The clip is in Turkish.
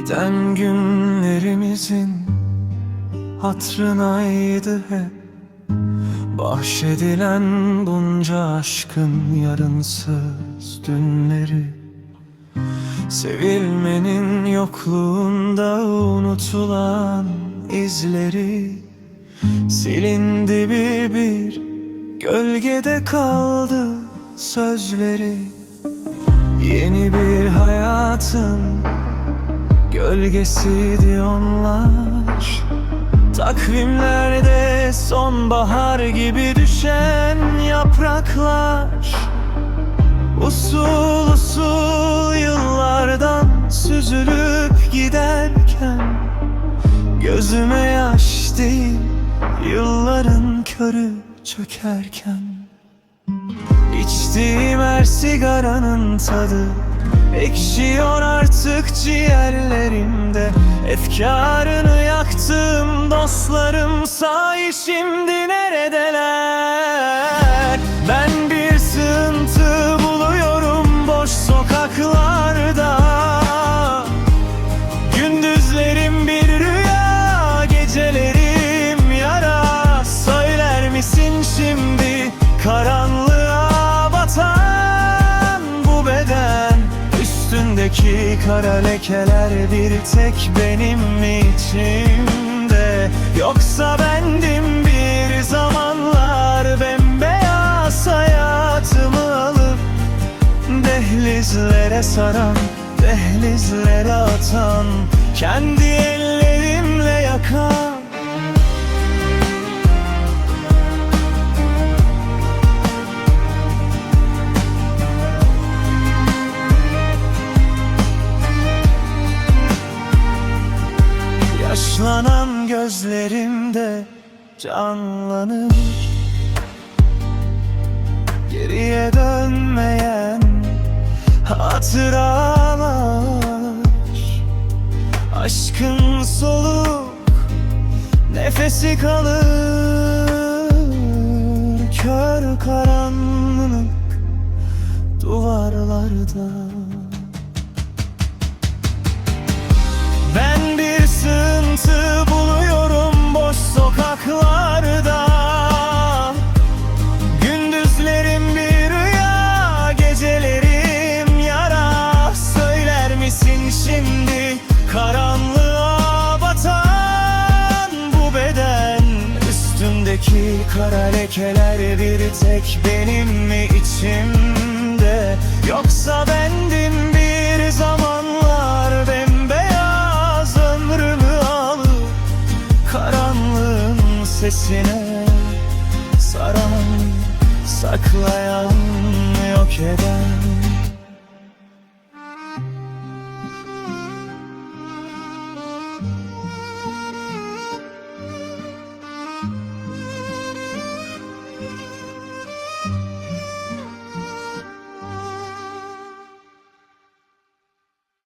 Giden günlerimizin hatrınaydı hep. Bahşedilen bunca aşkın yarınsız dünleri. Sevilmenin yokluğunda unutulan izleri. Silindi bir bir gölgede kaldı sözleri. Yeni bir hayatın gölgesiydi onlar. Takvimlerde sonbahar gibi düşen yapraklar. Usul usul yıllardan süzülüp giderken Gözüme yaş değil yılların körü çökerken. İçtiğim her sigaranın tadı Ekşiyor artık ciğerlerimde Efkarını yaktığım dostlarım sahi şimdi neredeler? Ben bir Üstündeki kara lekeler bir tek benim mi içimde. Yoksa bendim bir zamanlar bembeyaz hayatımı alıp Dehlizlere saran, dehlizlere atan Kendi Yaşlanan gözlerimde canlanır. Geriye dönmeyen hatıralar. Aşkın soluk nefesi kalır. Kör karanlık duvarlarda kara lekeler bir tek benim mi içimde? Yoksa bendim bir zamanlar bembeyaz ömrümü alıp Karanlığın sesine saran, saklayan, yok eden